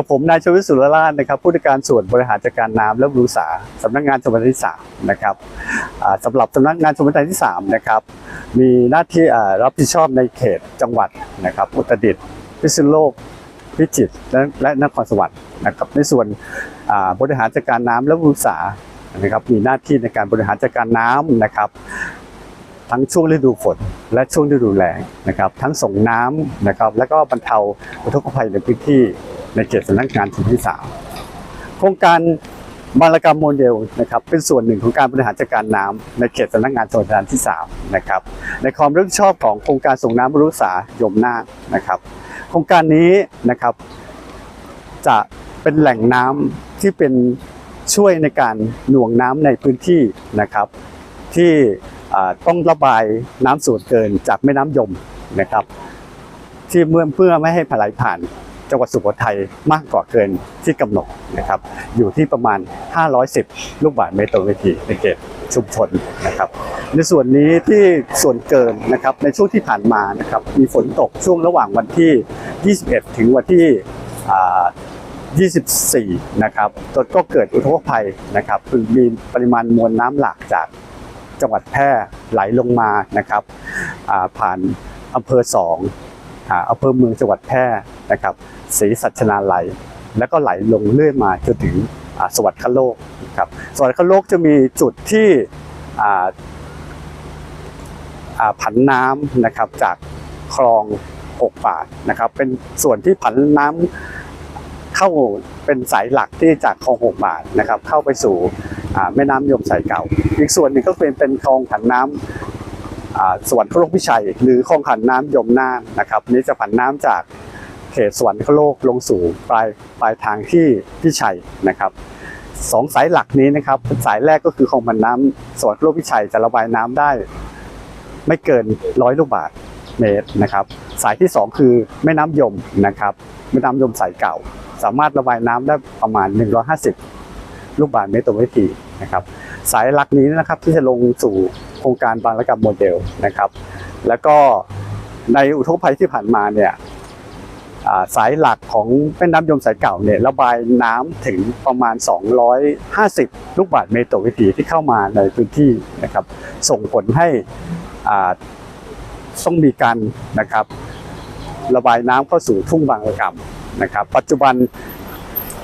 ับผมนายชวิสุรราชนะครับ ผู้จัดการส่วนบริหารจัดการน้ำและบำรุงสาสำนักงานชมรมที่สามนะครับอ่าสำหรับสำนักงานชมรมที่สามนะครับมีหน้าที่รับผิดชอบในเขตจังหวัดนะครับอุตรดิตถ์พิษณุโลกพิจิตรและและนครสวรรค์นะครับในส่วนบริหารจัดการน้ำและบำรุงสานะครับมีหน้าที่ในการบริหารจัดการน้ำนะครับทั้งช่วงฤดูฝนและช่วงฤดูแล้งนะครับ ทั้งส่งน้ำนะครับ และก็บรรเทาอุทกภัยในพื้นที่ ในเขตสำนักงานชนที่สามโครงการบารกรรมโมเดลนะครับเป็นส่วนหนึ่งของการบริหารจัดการน้ำในเขตสำนักงานชนประทานที่สามนะครับในความรับผิดชอบของโครงการส่งน้ำบรุษายมนาคนะครับโครงการนี้นะครับจะเป็นแหล่งน้ำที่เป็นช่วยในการหน่วงน้ำในพื้นที่นะครับ ที่ต้องระบายน้ำส่วนเกินจากแม่น้ำยมนะครับ ที่เมื่อเพื่อไม่ให้ไหลผ่าน จังหวัดสุโขทัยมากกว่าเกินที่กำหนดนะครับอยู่ที่ประมาณ 510 ลูกบาศก์เมตรต่อวินาทีในเขตชุมชนนะครับในส่วนนี้ที่ส่วนเกินนะครับในช่วงที่ผ่านมานะครับมีฝนตกช่วงระหว่างวันที่ 21 ถึงวันที่24 นะครับก็เกิดอุทกภัยนะครับมีปริมาณมวลน้ำหลากจากจังหวัดแพร่ไหลลงมานะครับผ่านอำเภอส องอ่าอำเภอเมืองจังหวัดแพร่นะครับศรีสัชนาลัย แล้วก็ไหลลงเรื่อยมาจนถึงสวัสดิ์คโลกครับสวัสดิ์คโลกจะมีจุดที่ผันน้ำนะครับจากคลองหกบาทนะครับเป็นส่วนที่ผันน้ำเข้าเป็นสายหลักที่จากคลองหกบาทนะครับเข้าไปสู่แม่น้ำยมสายเก่า อีกส่วนหนึ่งก็เป็นเป็นคลองผันน้ำอ่า สวรรคโลกพิชัย หรือคลองผันน้ำยมน่านนะครับนี้จะผันน้ำจากเขตสวรรคโลกลงสู่ปลายปลายทางที่พิชัยนะครับสองสายหลักนี้นะครับสายแรกก็คือคลองผันน้ำสวรรคโลกพิชัยจะระบายน้ำได้ ไม่เกินร้อยลูกบาศก์เมตรนะครับ สายที่สองคือแม่น้ำยมนะครับแม่น้ำยมสายเก่า สามารถระบายน้ำได้ประมาณ 150 ลูกบาศก์เมตรต่อวินาทีนะครับ สายหลักนี้นะครับที่จะลงสู่ โครงการบางระกรรมโมเดลนะครับ แล้วก็ในอุทกภัยที่ผ่านมาเนี่ยสายหลักของแม่น้ำยมสายเก่าเนี่ยระบายน้ำถึงประมาณ 250 ลูกบาศก์เมตรต่อวินาทีที่เข้ามาในพื้นที่นะครับ ส่งผลให้ต้องมีการนะครับ ระบายน้ำเข้าสู่ทุ่งบางระกรรมนะครับ ปัจจุบัน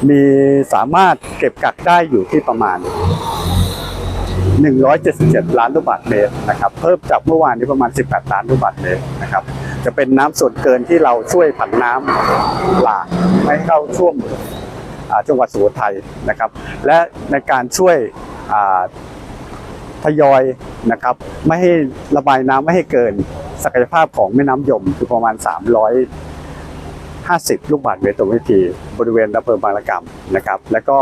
มีสามารถเก็บกักได้อยู่ที่ประมาณ 177 ล้านลูกบาศก์เมตรนะครับเพิ่มจากเมื่อวานนี้ประมาณ 18 ล้านลูกบาศก์เมตรนะครับจะเป็นน้ำส่วนเกินที่เราช่วยผันน้ำหลากให้เข้าท่วมจังหวัดสุโขทัยนะครับ และในการช่วยทยอยนะครับไม่ให้ระบายน้ำไม่ให้เกินศักยภาพของแม่น้ำยมคือประมาณ 350 ลูกบาศก์เมตรต่อวินาทีบริเวณอำเภอบางระกำนะครับ แล้วก็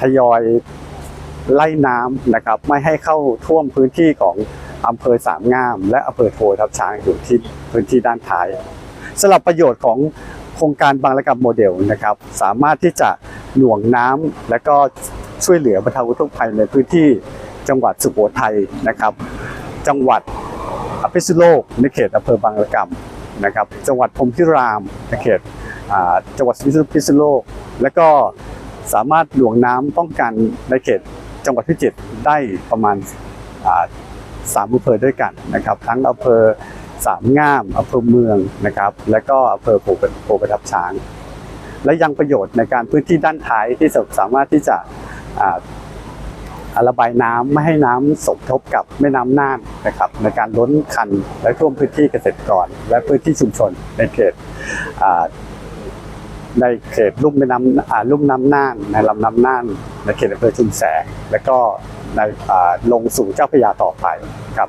ทยอย ไล่น้ำนะครับไม่ให้เข้าท่วมพื้นที่ของอำเภอสามงาม และอำเภอโพทับช้างอยู่ที่พื้นที่ด้านท้ายสำหรับประโยชน์ของโครงการบางระกำโมเดลนะครับ สามารถที่จะหน่วงน้ำและก็ช่วยเหลือบรรเทาอุทกภัยในพื้นที่จังหวัดสุโขทัยนะครับ จังหวัดอพิษณุโลกในเขตอำเภอบางระกำนะครับ จังหวัดพรมพิรามในเขตจังหวัดพิษณุโลก และก็สามารถหน่วงน้ำป้องกันในเขต จังหวัดพิจิตรได้ประมาณอ่าสามอำเภอด้วยกันนะครับ ทั้งอำเภอสามงามอำเภอเมืองนะครับ และก็อำเภอโพธิ์โพประทับช้าง และยังประโยชน์ในการพื้นที่ด้านท้ายที่สามารถที่จะระบายน้ำไม่ให้น้ำสมทบกับแม่น้ำน่านนะครับ ในการล้นคันและท่วมพื้นที่เกษตรกร และพื้นที่ชุมชนในเขต ในเขตลุ่มแม่น้ำอ่าลุ่มน้ำน่านในลำน้ำน่านในเขตอำเภอชุมแสง และก็ในลงสู่เจ้าพระยาต่อไปครับ